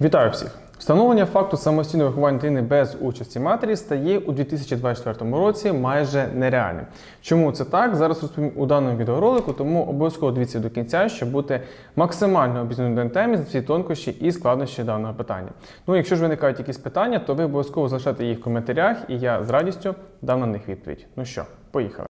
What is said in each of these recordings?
Вітаю всіх! Встановлення факту самостійного виховання дитини без участі матері стає у 2024 році майже нереальним. Чому це так? Зараз розповім у даному відеоролику, тому обов'язково дивіться до кінця, щоб бути максимально обізнаним на темі за всі тонкощі і складнощі даного питання. Ну, якщо ж виникають якісь питання, то ви обов'язково залишайте їх в коментарях, і я з радістю дам на них відповідь. Ну що, поїхали.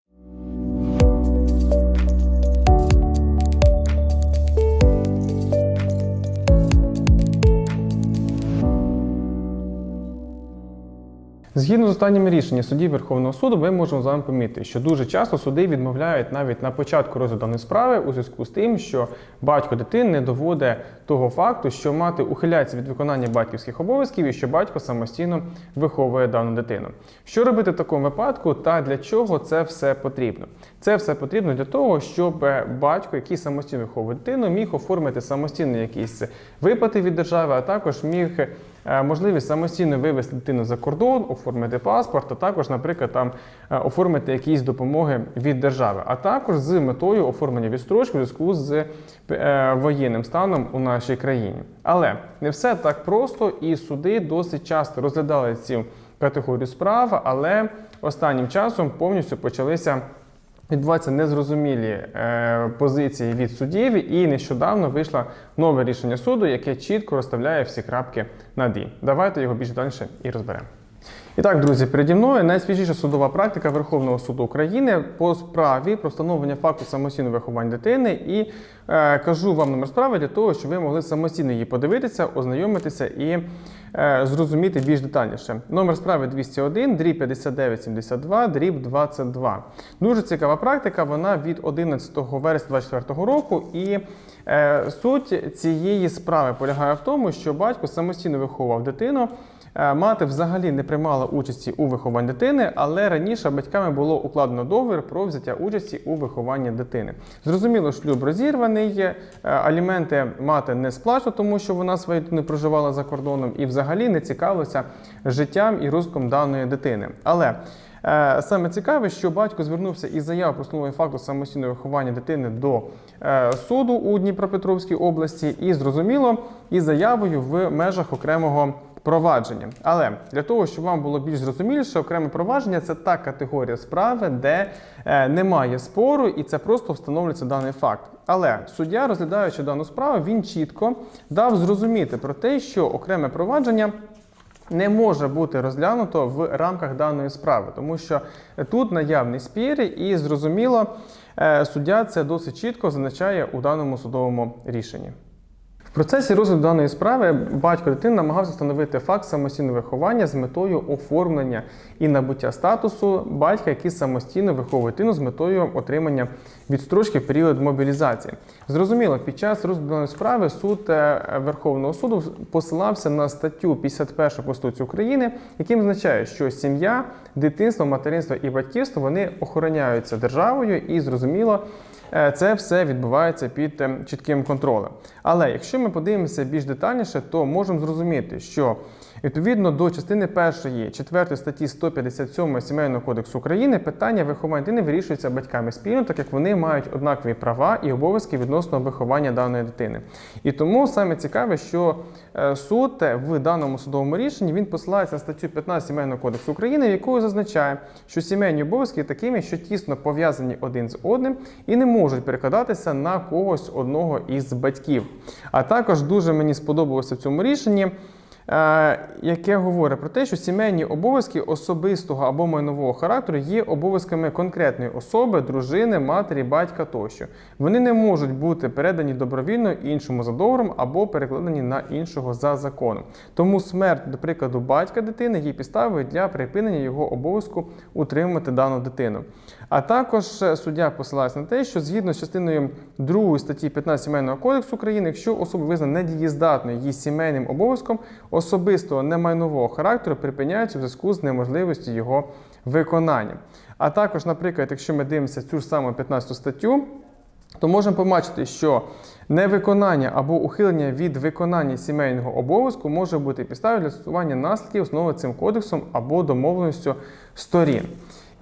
Згідно з останніми рішеннями судів Верховного суду, ми можемо з вами помітити, що дуже часто суди відмовляють навіть на початку розгляду справи у зв'язку з тим, що батько дитини не доводить того факту, що мати ухиляється від виконання батьківських обов'язків і що батько самостійно виховує дану дитину. Що робити в такому випадку та для чого це все потрібно? Це все потрібно для того, щоб батько, який самостійно виховує дитину, міг оформити самостійно якісь виплати від держави, а також міг можливість самостійно вивезти дитину за кордон, оформити паспорт, а також, наприклад, там е, оформити якісь допомоги від держави, а також з метою оформлення відстрочки у зв'язку з е, воєнним станом у нашій країні. Але не все так просто, і суди досить часто розглядали цю категорію справ, але останнім часом повністю почалися. Відбуваються незрозумілі е, позиції від суддів, і нещодавно вийшло нове рішення суду, яке чітко розставляє всі крапки над «і». Давайте його більш далі і розберемо. І так, друзі, переді мною найсвіжіша судова практика Верховного суду України по справі про встановлення факту самостійного виховання дитини. І е, кажу вам номер справи для того, щоб ви могли самостійно її подивитися, ознайомитися і е, зрозуміти більш детальніше. Номер справи 201, дріб 5972, дріб 22. Дуже цікава практика. Вона від 11 вересня 2024 року. І е, суть цієї справи полягає в тому, що батько самостійно виховував дитину. Е, Мати взагалі не приймала участі у вихованні дитини, але раніше батьками було укладено договір про взяття участі у вихованні дитини. Зрозуміло, шлюб розірваний, е, аліменти мати не сплачувала, тому що вона свою дитину проживала за кордоном і взагалі не цікавилася життям і розвитком даної дитини. Але Е, Саме цікаве, що батько звернувся із заявою про встановлення факту самостійного виховання дитини до суду у Дніпропетровській області, і зрозуміло, із заявою в межах окремого провадження. Але для того, щоб вам було більш зрозуміліше, окреме провадження це та категорія справи, де е, немає спору, і це просто встановлюється даний факт. Але суддя, розглядаючи дану справу, він чітко дав зрозуміти про те, що окреме провадження не може бути розглянуто в рамках даної справи, тому що тут наявний спір, і зрозуміло, е, суддя це досить чітко зазначає у даному судовому рішенні. Процесі розгляду даної справи батько дитини намагався встановити факт самостійного виховання з метою оформлення і набуття статусу батька, який самостійно виховує дитину з метою отримання відстрочки в період мобілізації. Зрозуміло, під час розгляду даної справи суд е, Верховного суду посилався на статтю 51 Конституції України, яким означає, що сім'я, дитинство, материнство і батьківство вони охороняються державою і зрозуміло. Е, Це все відбувається під е, чітким контролем. Але якщо ми подивимося більш детальніше, то можемо зрозуміти, що відповідно до частини 1 4 статті 157 Сімейного кодексу України питання виховання дитини вирішується батьками спільно, так як вони мають однакові права і обов'язки відносно виховання даної дитини. І тому саме цікаве, що е, суд в даному судовому рішенні він посилається на статтю 15 Сімейного кодексу України, якою зазначає, що сімейні обов'язки такими, що тісно пов'язані один з одним і не можуть перекладатися на когось одного із батьків. А також дуже мені сподобалося в цьому рішенні. Е, Яке говорить про те, що сімейні обов'язки особистого або майнового характеру є обов'язками конкретної особи, дружини, матері, батька тощо. Вони не можуть бути передані добровільно іншому за договором або перекладені на іншого за законом. Тому смерть, до прикладу, батька дитини є підставою для припинення його обов'язку утримувати дану дитину. А також е, суддя посилається на те, що згідно з частиною 2 статті 15 Сімейного кодексу України, якщо особа визнана недієздатною її сімейним обов'язком, особистого немайнового характеру припиняються в зв'язку з неможливістю його виконання. А також, наприклад, якщо ми дивимося цю ж саму 15 статтю, то можемо побачити, що невиконання або ухилення від виконання сімейного обов'язку може бути підставою для застосування наслідків, основи цим кодексом або домовленістю сторін.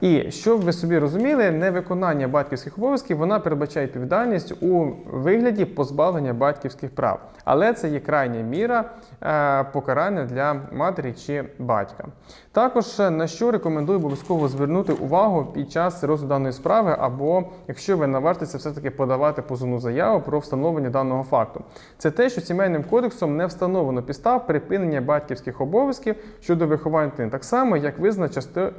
І щоб ви собі розуміли, невиконання батьківських обов'язків вона передбачає відповідальність у вигляді позбавлення батьківських прав. Але це є крайня міра е, покарання для матері чи батька. Також е, на що рекомендую обов'язково звернути увагу під час розгляду даної справи, або якщо ви наважитеся все-таки подавати позовну заяву про встановлення даного факту. Це те, що сімейним кодексом не встановлено підстав припинення батьківських обов'язків щодо виховання дитини. Так само, як визна части-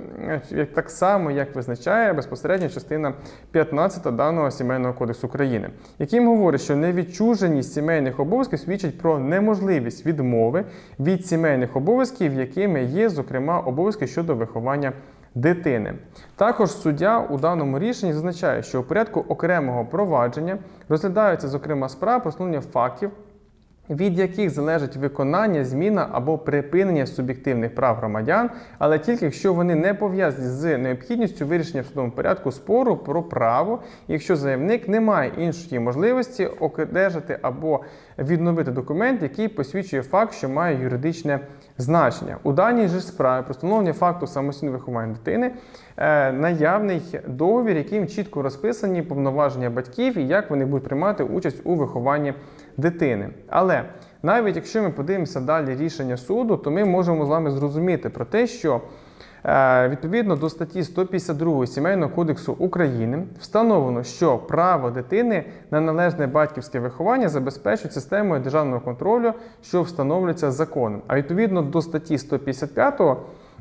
е, так само, як визначає безпосередньо частина 15 даного сімейного кодексу України, яким говорить, що невідчуженість сімейних обов'язків свідчить про неможливість відмови від сімейних обов'язків, якими є, зокрема, обов'язки щодо виховання дитини. Також суддя у даному рішенні зазначає, що у порядку окремого провадження розглядаються, зокрема, справи про встановлення фактів, від яких залежить виконання, зміна або припинення суб'єктивних прав громадян, але тільки якщо вони не пов'язані з необхідністю вирішення в судовому порядку спору про право, якщо заявник не має іншої можливості одержати або відновити документ, який посвідчує факт, що має юридичне значення. У даній же справі про встановлення факту самостійного виховання дитини е, наявний договір, яким чітко розписані повноваження батьків і як вони будуть приймати участь у вихованні дитини. Але навіть якщо ми подивимося далі рішення суду, то ми можемо з вами зрозуміти про те, що відповідно до статті 152 Сімейного кодексу України встановлено, що право дитини на належне батьківське виховання забезпечують системою державного контролю, що встановлюється законом. А відповідно до статті 155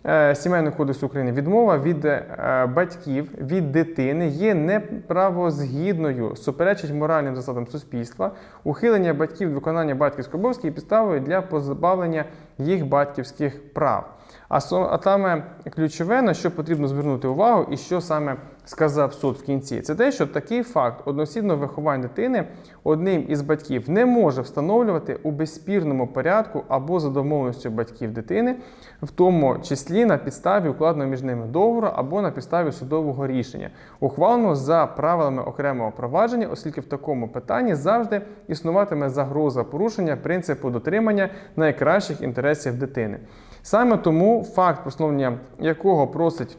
е, Сімейного кодексу України відмова від е, батьків від дитини є неправозгідною, суперечить моральним засадам суспільства, ухилення батьків від виконання батьківських обов'язків є підставою для позбавлення їх батьківських прав. А, а саме ключове, на що потрібно звернути увагу, і що саме сказав суд в кінці, це те, що такий факт одноосібного виховання дитини одним із батьків не може встановлювати у безспірному порядку або за домовленістю батьків дитини, в тому числі на підставі укладеного між ними договору або на підставі судового рішення, ухваленого за правилами окремого провадження, оскільки в такому питанні завжди існуватиме загроза порушення принципу дотримання найкращих інтересів дитини. Саме тому факт, прословлення якого просить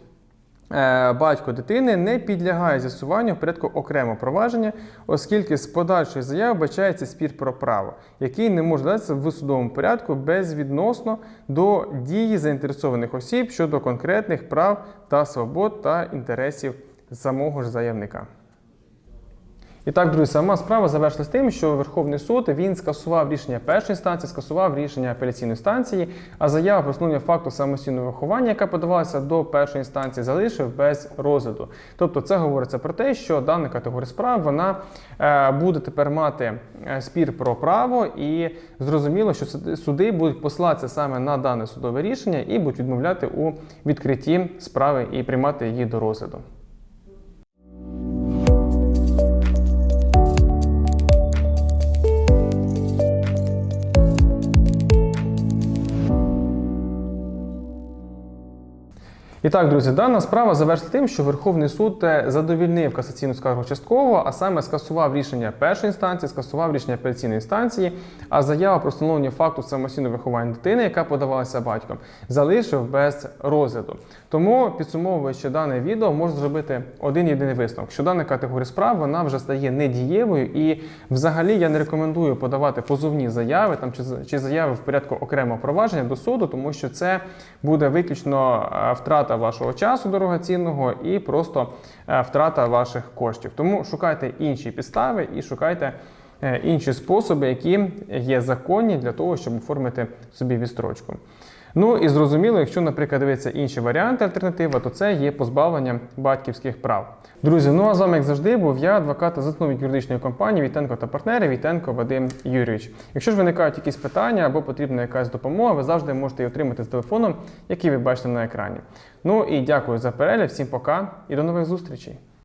е, батько дитини, не підлягає з'ясуванню в порядку окремого провадження, оскільки з подальшої заяви бачається спір про право, який не може датися в судовому порядку безвідносно до дії заінтересованих осіб щодо конкретних прав та свобод та інтересів самого ж заявника. І так, друзі, сама справа завершилась тим, що Верховний суд він скасував рішення першої інстанції, скасував рішення апеляційної інстанції, а заява про встановлення факту самостійного виховання, яка подавалася до першої інстанції, залишив без розгляду. Тобто, це говориться про те, що дана категорія справ вона е, буде тепер мати е, спір про право, і зрозуміло, що суди будуть посилатися саме на дане судове рішення і будуть відмовляти у відкритті справи і приймати її до розгляду. І так, друзі, дана справа завершила тим, що Верховний суд е, задовільнив касаційну скаргу частково, а саме скасував рішення першої інстанції, скасував рішення апеляційної інстанції, а заява про встановлення факту самостійного виховання дитини, яка подавалася батьком, залишив без розгляду. Тому, підсумовуючи дане відео, можна зробити один єдиний висновок, що дана категорія справ вона вже стає недієвою, і взагалі я не рекомендую подавати позовні заяви там чи, заяви в порядку окремого провадження до суду, тому що це буде виключно е, втрата вашого часу дорогоцінного і просто е, втрата ваших коштів. Тому шукайте інші підстави і шукайте е, інші способи, які є законні для того, щоб оформити собі відстрочку. Ну і зрозуміло, якщо, наприклад, дивитися інші варіанти альтернатива, то це є позбавлення батьківських прав. Друзі, ну а з вами, як завжди, був я, адвокат та засновник юридичної компанії Вітенко та партнери Вітенко Вадим Юрійович. Якщо ж виникають якісь питання або потрібна якась допомога, ви завжди можете її отримати з телефоном, який ви бачите на екрані. Ну і дякую за перегляд, всім пока і до нових зустрічей.